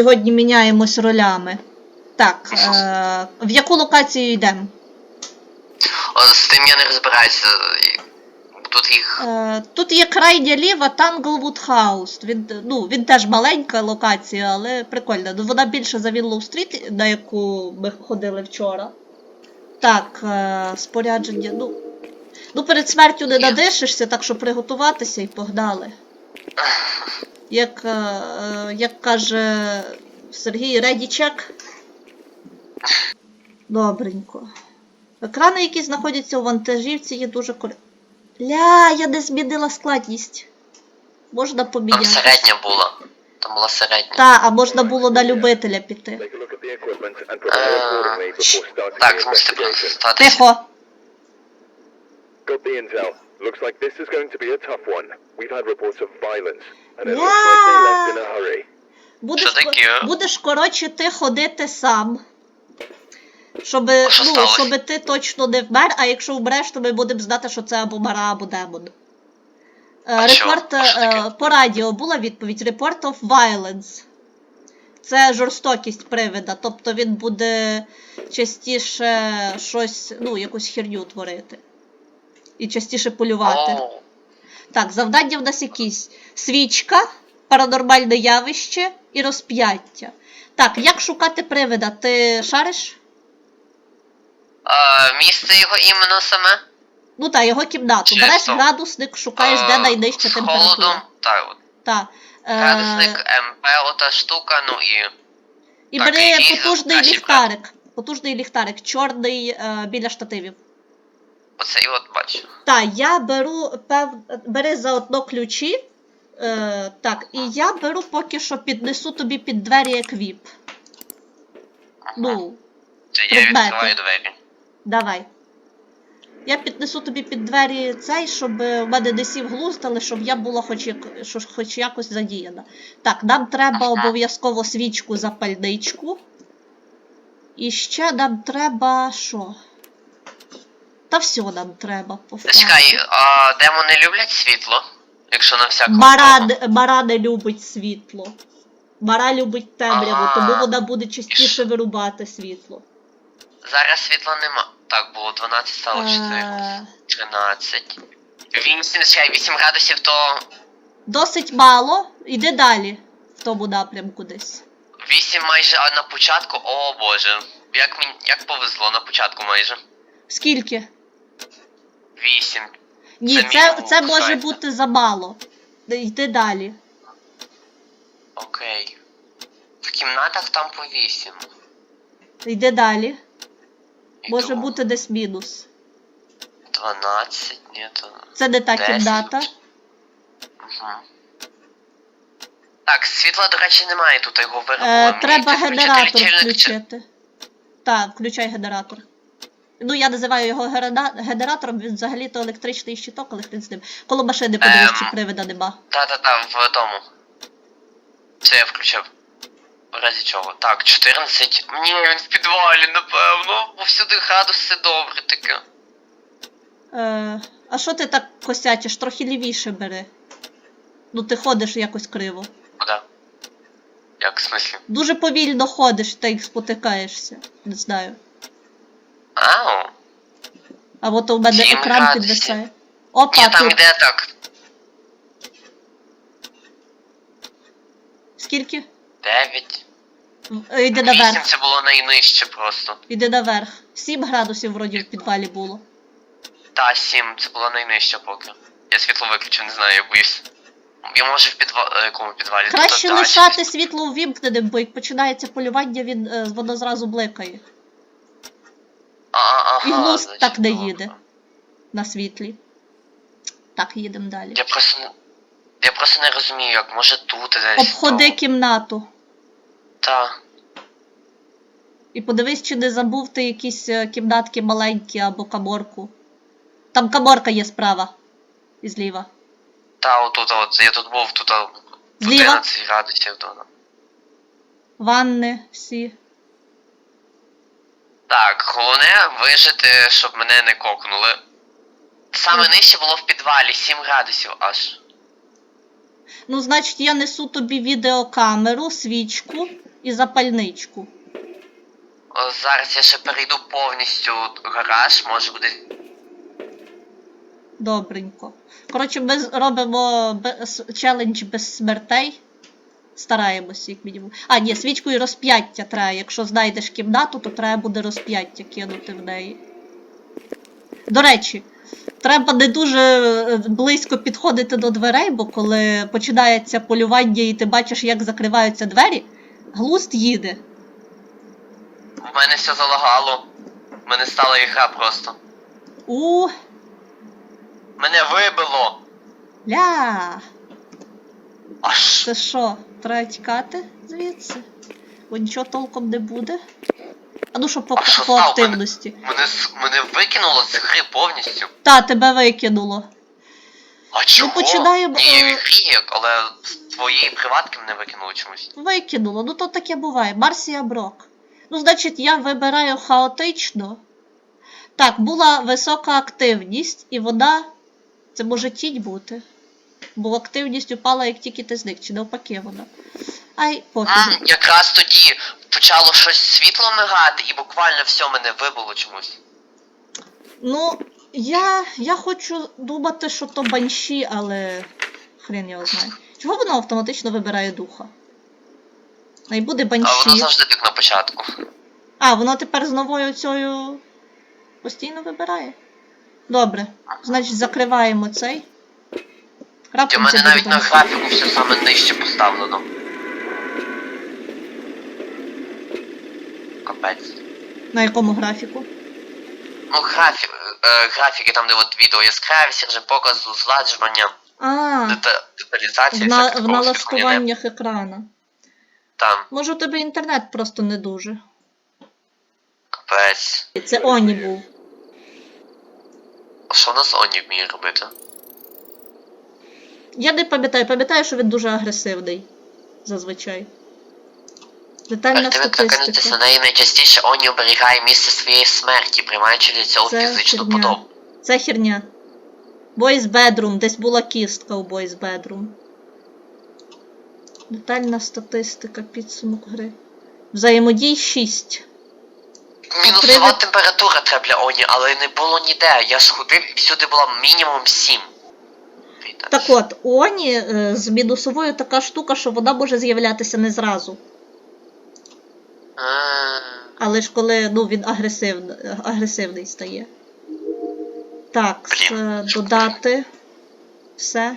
сьогодні міняємось ролями. Так, е, в яку локацію йдемо? О, з тим я не розбираюся. Тут їх. Е, тут є крайня ліва Танглвуд Хаус. Він, ну, він теж маленька локація, але прикольна. Ну, Вона більше за Віллоу Стріт, на яку ми ходили вчора. Так, е, спорядження. Ну, ну, перед смертю не надишишся, так що приготуватися і погнали. Як, е, е, як каже Сергій, check. Добренько. Екрани, які знаходяться у вантажівці, є дуже кор... Ля, я не змінила складність. Можна Там середня була. Там була середня. Та, а можна було на любителя піти. Starting Так, the змусити Тихо. Got the intel. Looks like this is going to be a tough one. We've had reports of violence, Yeah. Будеш, Що таке? будеш коротше, ти ходити сам. Щоб, що ну, сталося? щоб ти точно не вмер, а якщо вмреш, то ми будемо знати, що це або мара, або демон. Е, А що? Репорт А що е, таке? по радіо була відповідь: Report of violence. Це жорстокість привида, тобто він буде частіше щось, ну, якусь херню творити. І частіше полювати. О, Так, завдання в нас якісь свічка, паранормальне явище і розп'яття. Так, як шукати привида? Ти шариш? а, місце його іменно саме. Ну так, його кімнату. Чи Береш градусник, шукаєш, де найнижча з температура. холодом. Так, от. Так. Градусник Е, МП, ота штука, ну і. і так, бери який потужний наші ліхтарик. Потужний ліхтарик, чорний е, біля штативів. Оцей от бачу. Так, я беру пев... бери заодно ключі. Е, так, і я беру поки що піднесу тобі під двері еквіп. Ну, Це я предмети. відкриваю двері. Давай. Я піднесу тобі під двері цей, щоб в мене не сів глузд, але щоб я була хоч, як, хоч якось задіяна. Так, нам треба Ага. обов'язково свічку запальничку. І ще нам треба що? Та все нам треба. по факту. Чекай, а демони люблять світло? Якщо на всякому. Мара, тому. Мара не любить світло. Мара любить темряву, Ага. тому вона буде частіше вирубати світло. Зараз світла нема. Так, було 12, стало 4. Е, 13. 8, чекай, 8 градусів, то Досить мало. Іди далі в тому напрямку десь. 8 майже, а на початку, о боже. Як мені як повезло на початку майже. Скільки? 8. Ні, Це це, мінімум це може бути замало. Йди далі. Окей. В кімнатах там по 8. Йди далі. Іду. Може бути десь мінус. 12, ні, то. Це не та 10. кімната. Угу. Так, світла, до речі, немає тут його виробили. Е, треба генератор включити. Так, включай генератор. Ну, я називаю його генератором, він взагалі-то електричний щиток, але хрен з ним. Коло машини подивись, чи привида нема. Та-та-та, в тому. Це я включив. В разі чого. Так, 14. Ні, він в підвалі, напевно. Бо всюди градуси добре таке. Е, а що ти так косячиш? Трохи лівіше бери. Ну, ти ходиш якось криво. Куди? Як в смислі? Дуже повільно ходиш, та й спотикаєшся. Не знаю. Ау. А от у мене Сім екран градусів. підвисає. Опа, Ні, там тут. іде так. Скільки? 9. Е, Йди 8 наверх. це було найнижче просто. Іди наверх. 7 градусів вроді в підвалі було. Та, 7, це було найнижче поки. Я світло виключу, не знаю, я боюсь. Я може в підвалі, якому підвалі? Тут Краще дачі лишати світло увімкненим, бо як починається полювання, він, е, воно зразу бликає ага, І значить, так не добре. їде. на світлі. Так, їдемо далі. Я просто не. Я просто не розумію, як може тут десь. Обходи то- кімнату. Та. І подивись, чи не забув ти якісь е, кімнатки маленькі або каморку. Там каморка є справа. І зліва. Та, отут, от, я тут був, тут Зліва? 11 градусів. Ванни всі. Так, головне вижити, щоб мене не кокнули. Саме нижче було в підвалі, 7 градусів аж. Ну, значить, я несу тобі відеокамеру, свічку. і запальничку. О, Зараз я ще перейду повністю в гараж, може буде. Добренько. Коротше, ми робимо без, челендж без смертей. Стараємося, як мінімум. А, ні, свічкою розп'яття треба. Якщо знайдеш кімнату, то треба буде розп'яття кинути в неї. До речі, треба не дуже е, близько підходити до дверей, бо коли починається полювання і ти бачиш, як закриваються двері, глузд їде. В мене все залагало. В мене стала ігра просто. У Мене вибило! ля. Це що, треба тікати звідси? Бо нічого толком не буде. А ну що по, А що по стало? активності? Мене, мене викинуло з гри повністю. Та, тебе викинуло. А чого? починаємо, Ні, я в е, але з твоєї приватки мене викинуло чомусь. Викинуло, ну то таке буває. Марсія Брок. Ну, значить, я вибираю хаотично. Так, була висока активність, і вона. Це може тінь бути. Бо активність упала, як тільки ти зник, чи навпаки вона. Ай, пофігу. М, якраз тоді почало щось світло мигати, і буквально все мене вибило чомусь. Ну, я, я хочу думати, що то банші, але хрен його знає. Чого воно автоматично вибирає духа? Най буде А воно завжди так на початку. А, воно тепер з новою цією постійно вибирає. Добре. Значить, закриваємо цей. Раптом мене навіть на графіку все саме нижче поставлено. Капець. На якому графіку? Ну, графі... е, графіки, там, де от відео яскравість, режим показу, зладжування, А, дета... деталізація, на, в налаштуваннях екрана. Там, Може, у тебе інтернет просто не дуже. капець. Це Оні був. А що в нас Оні вміє робити? Я не пам'ятаю, пам'ятаю, що він дуже агресивний. Зазвичай. Детальна тим, на неї найчастіше Оні оберігає місце своєї смерті, приймаючи для цього Це фізичну херня. подобу. Це херня. Boys Bedroom, десь була кістка у Boys Bedroom. Детальна статистика, підсумок гри. Взаємодій 6. Мінусова температура треба для Оні, але не було ніде. Я ж ходив і всюди була мінімум 7. Так от, у Оні е, з мінусовою така штука, що вона може з'являтися не зразу. Е, Але ж коли ну, він агресив, агресивний стає. Так, Блін. е, додати. Все.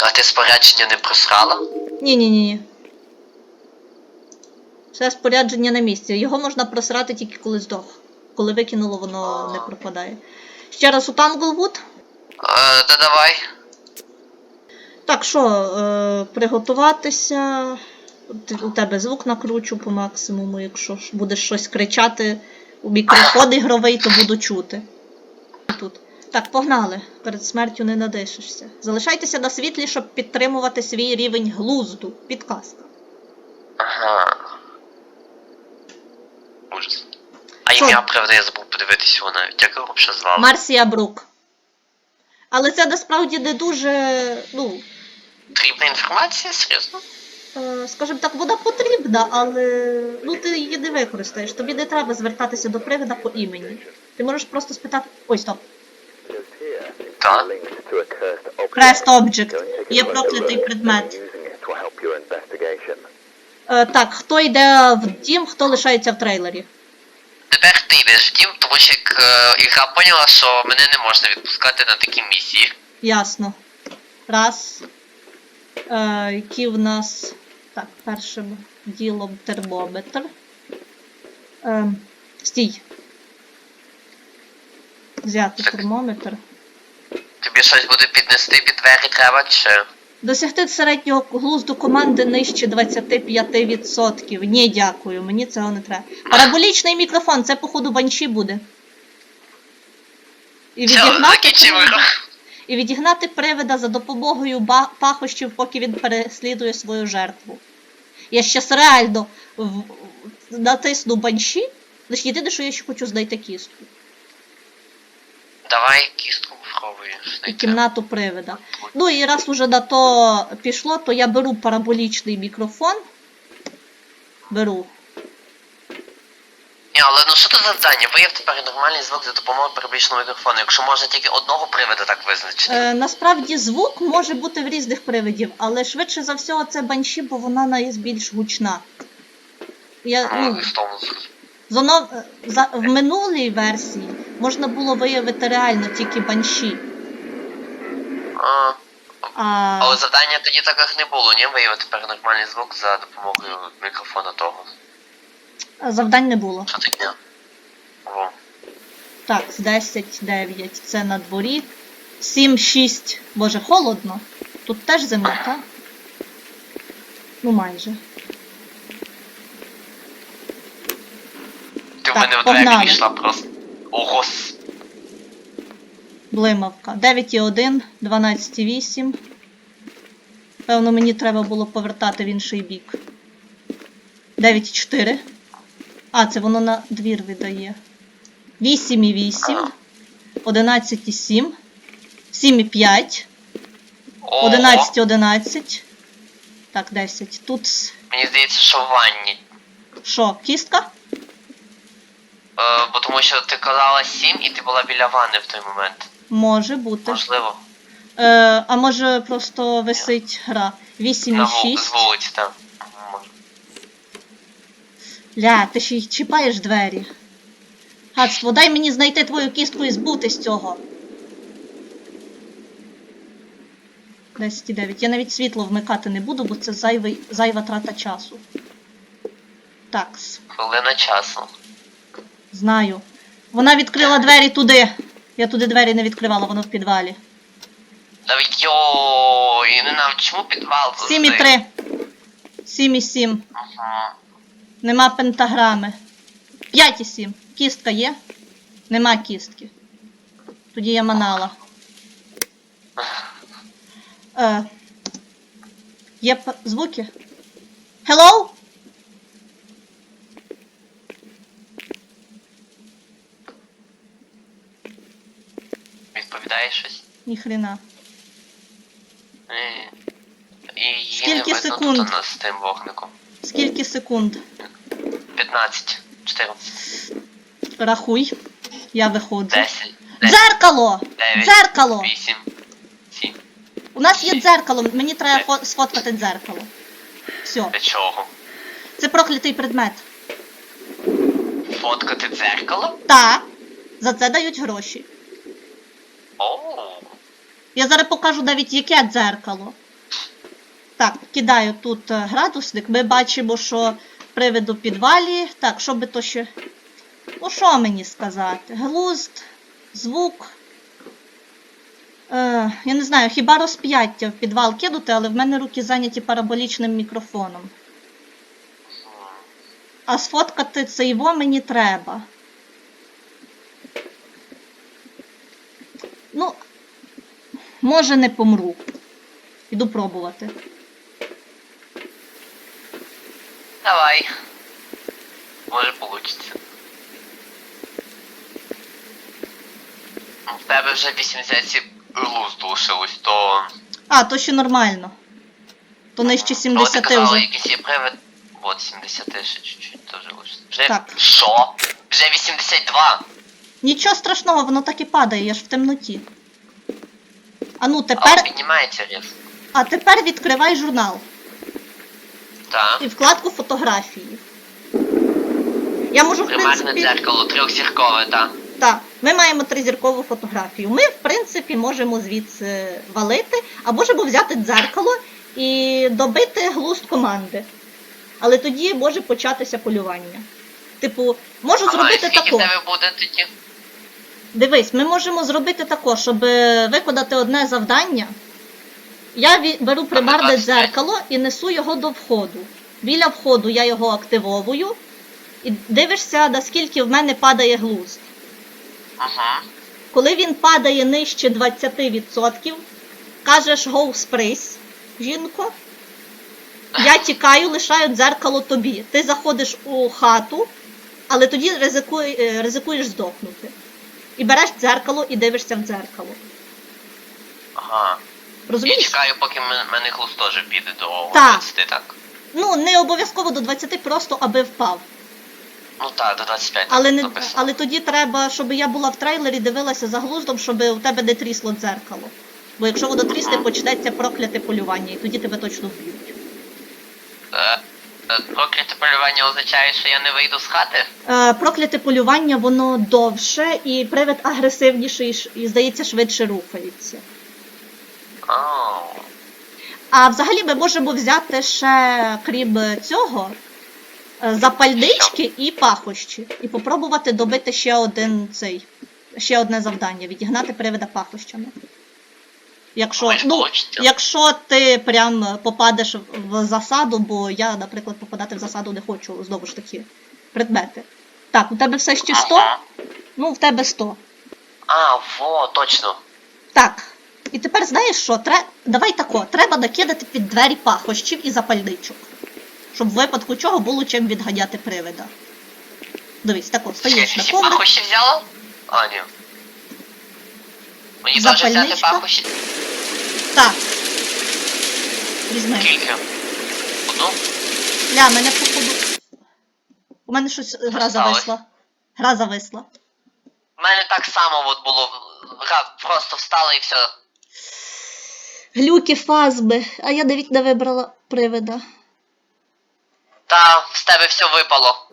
А ти спорядження не просрала? Ні, ні. Все спорядження на місці. Його можна просрати тільки коли здох. Коли викинуло, воно не пропадає. Ще раз у Танглвуд. Е, та давай. Так, що, е, приготуватися. У тебе звук накручу по максимуму, якщо будеш щось кричати у мікрофон ігровий, то буду чути. Тут. Так, погнали. Перед смертю не надишишся. Залишайтеся на світлі, щоб підтримувати свій рівень глузду. Підказка. Ага. Ужас. А Що? ім'я, правда, я забув подивитись його навіть. Як його взагалі звали? Марсія Брук. Але це насправді не дуже. Ну, Потрібна інформація, серйозно? е, скажімо так, вона потрібна, але ну, ти її не використаєш. Тобі не треба звертатися до привида по імені. Ти можеш просто спитати. Ой, стоп. Так. Crest Object. Є проклятий предмет. Е, так, хто йде в дім, хто лишається в трейлері. Тепер ти йдеш в дім, тому що як е, ігра поняла, що мене не можна відпускати на такі місії. Ясно. Раз. Е, які в нас. Так, першим ділом термометр. Е, стій. Взяти термометр. Тобі щось буде піднести під двері треба, чи. Досягти середнього глузду команди нижче 25%. Ні, дякую, мені цього не треба. Параболічний мікрофон, це походу банші буде. І відігнати. І відігнати привида за допомогою пахощів, поки він переслідує свою жертву. Я щас реально в- натисну банші. Лише єдине, що я ще хочу знайти кістку. Давай кістку попробуй. І кімнату привида. Ну і раз уже на то пішло, то я беру параболічний мікрофон. беру. Ні, але ну що це за завдання? Виявте паранормальний звук за допомогою перебільшеного мікрофону, якщо можна тільки одного привода так визначити. Е, насправді звук може бути в різних привидів, але швидше за всього це банші, бо вона найбільш гучна. Я, ну, Ну, в тому зрозуміло. з оно- е, за, в минулій версії можна було виявити реально тільки банші. А, А, Але завдання тоді таких не було, ні? Виявити паранормальний звук за допомогою мікрофона того. Завдань не було. Що таке? О. Так, з 10, 9 це на дворі. 7, 6. Боже, холодно. Тут теж зима, так? Ну майже. Ти в мене в двері війшла просто. О, гос. Блимавка. 9,1, 12,8. Певно, мені треба було повертати в інший бік. 9,4. А, це воно на двір видає. 8,8. 11,7. 7,5. О, 11, 11. Так, 10. Тут Мені здається, що в ванні. що, кістка? Е, бо тому що ти казала 7 і ти була біля ванни в той момент. Може бути. Можливо. Е, а може просто висить гра. На вул... 8,6. з вулиці там. Ля, ти ще й чіпаєш двері. Гадство, дай мені знайти твою кістку і збутись цього. 10,9. Я навіть світло вмикати не буду, бо це зайвий, зайва трата часу. Такс. Хвилина часу. Знаю. Вона відкрила двері туди. Я туди двері не відкривала, воно в підвалі. Навіть йо, і не нам чому підвал 7,3. 7,7. Угу. Нема пентаграми. 5,7. Кістка є? Нема кістки. Тоді я манала. Е, є звуки? Hello? Відповідає щось? Ніхрена. Ні. І Скільки секунд? з тим вогником. Скільки секунд? 15, 14, Рахуй. Я виходжу. 10, 10, Дзеркало! Дев'ять. Дзеркало! 8, 7. У нас є дзеркало, мені треба фо- сфоткати дзеркало. Все. Для чого? Це проклятий предмет. Фоткати дзеркало? Так. За це дають гроші. Оу. Я зараз покажу навіть яке дзеркало. Так, кидаю тут е, градусник. Ми бачимо, що привид підвалі. Так, що би то ще. Ну, що мені сказати? Глузд, звук. Е, я не знаю, хіба розп'яття в підвал кинути, але в мене руки зайняті параболічним мікрофоном. А сфоткати це його мені треба. Ну, може не помру. Іду пробувати. Давай. Може получиться. В тебе вже 87 глузду лишилось, то... А, то ще нормально. То нижче Ну, ти 70 казала, вже. якийсь є привид. От 70 ще чуть-чуть теж лишилось. Вже... Так. Що? Вже 82? Нічого страшного, воно так і падає, я ж в темноті. А ну А тепер. піднімається різко. А тепер відкривай журнал Так. і вкладку фотографії. Я можу, в Примарне принципі. дзеркало, трьохзіркове, так. Так, ми маємо тризіркову фотографію. Ми, в принципі, можемо звідси валити, а можемо взяти дзеркало і добити глузд команди. Але тоді може початися полювання. Типу, можу Ага, зробити тако. буде тоді? Дивись, ми можемо зробити тако, щоб виконати одне завдання. Я беру примарне дзеркало і несу його до входу. Біля входу я його активовую і дивишся, наскільки в мене падає глузд. Ага. Коли він падає нижче 20%, кажеш go спрись, жінко. Я тікаю, лишаю дзеркало тобі. Ти заходиш у хату, але тоді ризикуй, е, ризикуєш здохнути. І береш дзеркало і дивишся в дзеркало. Ага. Розумієш? чекаю, поки мене глуз теж піде до Так. 20, так? Ну, не обов'язково до 20, просто аби впав. Ну так, до 25. Але, не, але тоді треба, щоб я була в трейлері, дивилася за глуздом, щоб у тебе не трісло дзеркало. Бо якщо воно трісне, почнеться прокляте полювання, і тоді тебе точно вб'ють. Е, е, Прокляте полювання означає, що я не вийду з хати? Е, прокляте полювання, воно довше, і привид агресивніший і, здається, швидше рухається. А взагалі ми можемо взяти ще, крім цього, е, запальнички і пахощі. І попробувати добити ще один цей. Ще одне завдання відігнати привида пахощами. Якщо, ну, якщо ти прям попадеш в засаду, бо я, наприклад, попадати в засаду не хочу, знову ж таки, предмети. Так, у тебе все ще 100? Ага. Ну, в тебе 100. А, во, точно. Так. І тепер знаєш що? Тре... Давай тако, треба накидати під двері пахощів і запальничок. Щоб в випадку чого було чим відганяти привида. Дивись, тако, стоїш на коврик. пахощі взяла? А, ні. Мені теж взяти Запальничка? пахощі? Так. Візьми. Скільки? Одну? Ля, мене походу. У мене щось е, гра сталося? зависла. Гра зависла. У мене так само от було. Гра просто встала і все. Глюки фазби, а я навіть не вибрала привида. Та з тебе все випало.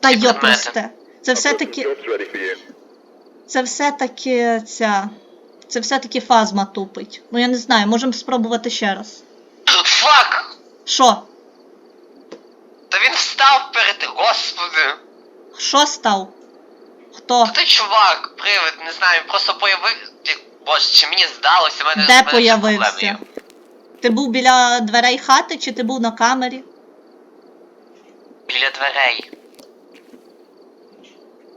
Та Ці предмети. йоплесте. Це все-таки. Це все-таки ця. Це все-таки фазма тупить. Ну я не знаю, можемо спробувати ще раз. Фак! Що? Та він встав перед. Господи! Що став? Хто? Та ти чувак, привид, не знаю, він просто появив. Боже, чи мені здалося, в мене Де в мене ще проблеми появився? Ти був біля дверей хати чи ти був на камері? Біля дверей.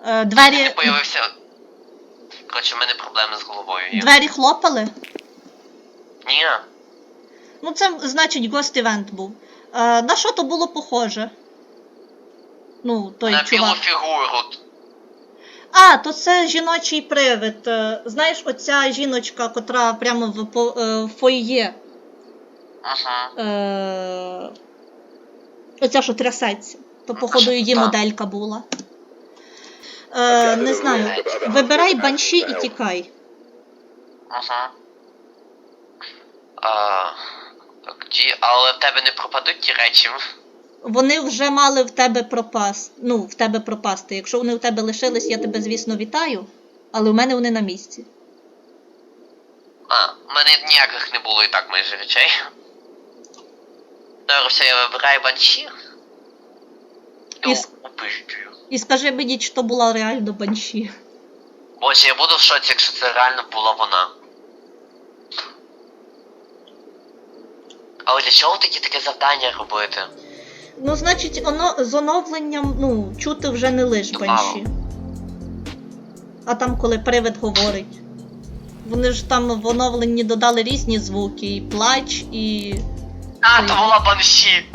Е, двері. появився. Коротше, в мене проблеми з головою є. Двері хлопали? Ні. Ну, це значить гост івент був. Е, на що то було похоже? Ну, той на білу чувак. фігуру. А, то це жіночий привид. Е, Знаєш, оця жіночка, котра прямо в е, фойє. Ага. Е, оця, що трясеться. То, походу, її моделька була. Е, не знаю. Вибирай банші і тікай. Ага. А, але в тебе не пропадуть ті речі. Вони вже мали в тебе пропасти. Ну, в тебе пропасти. Якщо вони в тебе лишились, я тебе, звісно, вітаю. Але у мене вони на місці. А, в мене ніяких не було і так майже речей. Добре, все, я вибираю банші. І Із- І скажи мені, чи то була реально банші. Боже, я буду в шоці, якщо це реально була вона. Але для чого тоді таке завдання робити? Ну, значить, оно з оновленням, ну, чути вже не лиш банші. А там, коли привид говорить. Вони ж там в оновленні додали різні звуки, і плач, і. А, то була банші!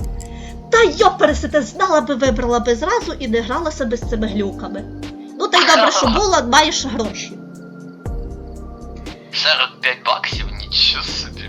Та йопересите, знала би, вибрала би зразу і не гралася би з цими глюками. Ну та й добре, що було, маєш гроші. 45 баксів, нічого собі.